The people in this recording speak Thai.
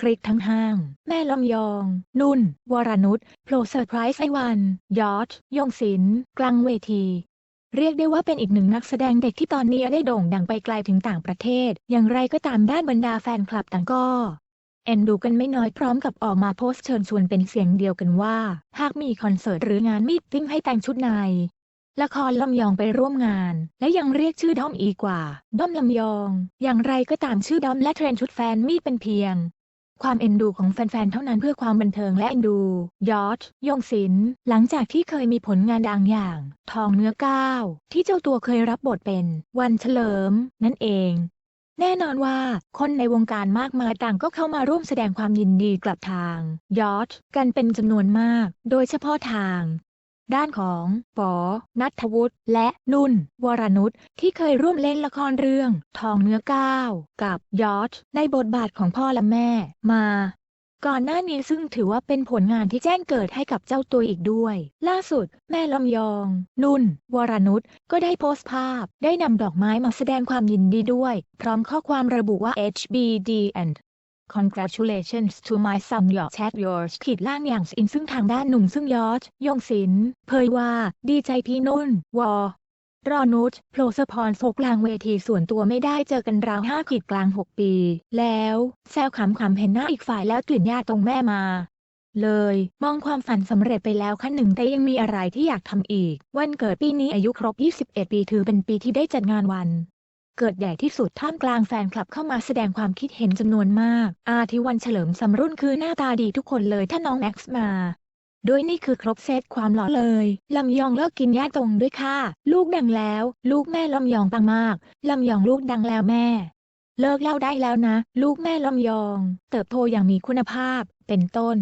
คลิกทั้งห้าง แม่ลำยอง นุ่น วรนุชโปรเซอร์ไพรส์ไอวัน ยอด ยงศิลป์กลางเวที เรียกได้ว่าเป็นอีกหนึ่งนักแสดงเด็กที่ตอนนี้ได้โด่งดังไปไกลถึงต่างประเทศ อย่างไรก็ตามด้านบรรดาแฟนคลับต่างก็เอ็นดูกันไม่น้อยพร้อมกับออกมาโพสต์เชิญชวนเป็นเสียงเดียวกันว่า หากมีคอนเสิร์ตหรืองานมีตติ้งให้แต่งชุดในละครลำยองไปร่วมงาน และยังเรียกชื่อด้อมอีกว่า ด้อมลำยอง อย่างไรก็ตามชื่อด้อมและเทรนชุดแฟนมีตเป็นเพียง ความเอ็นดูของแฟนๆ เท่านั้นเพื่อความบันเทิงและเอ็นดู ยอดยงศิลป์หลังจากที่เคยมีผลงานดังอย่าง ทองเนื้อก้าว ที่เจ้าตัวเคยรับบทเป็น วันเฉลิม นั่นเอง แน่นอนว่า คนในวงการมากมายต่างก็เข้ามาร่วมแสดงความยินดีกลับทาง ยอดกันเป็นจำนวนมาก โดยเฉพาะทาง ด้านของ ปอ นัทวุฒิ และนุ่น วรนุชที่เคยร่วมเล่นละครเรื่อง ทองเนื้อก้าว กับยอดในบทบาทของพ่อและแม่ มา ก่อนหน้านี้ซึ่งถือว่าเป็นผลงานที่แจ้งเกิดให้กับเจ้าตัวอีกด้วย ล่าสุด แม่ลำยอง นุ่น วรนุชก็ได้โพสต์ภาพ ได้นำดอกไม้มาแสดงความยินดีด้วย พร้อมข้อความระบุว่า HBD and Congratulations to my son y o r chat yours ขีดล่างอย่างอินซึ่งทางด้านหนุ่มซึ่งยอดยงศิลเผยว่า ดีใจพี่นุ่น วอรอนุชโผล่สะพรโฟกลางเวทีส่วนตัวไม่ได้เจอกันราวห้าขีดกลาง6ปี แล้วแซวขำๆเห็นหน้าอีกฝ่ายแล้วกลิ่นยาตรงแม่มา เลย มองความฝันสำเร็จไปแล้วขั้นหนึ่งแต่ยังมีอะไรที่อยากทำอีก วันเกิดปีนี้อายุครบ 21 ปีถือเป็นปีที่ได้จัดงานวัน เกิดใหญ่ที่สุดท่ามกลางแฟนคลับเข้ามาแสดงความคิดเห็นจำนวนมาก อาทิวันเฉลิมสำรุ่นคือหน้าตาดีทุกคนเลยถ้าน้องแม็กซ์มาโดยนี่คือครบเซตความหล่อเลย ลำยองเลิกกินยาตรงด้วยค่ะ ลูกดังแล้ว ลูกแม่ลำยองปังมาก ลำยองลูกดังแล้วแม่ เลิกเล่าได้แล้วนะ ลูกแม่ลำยอง เติบโตอย่างมีคุณภาพ เป็นต้น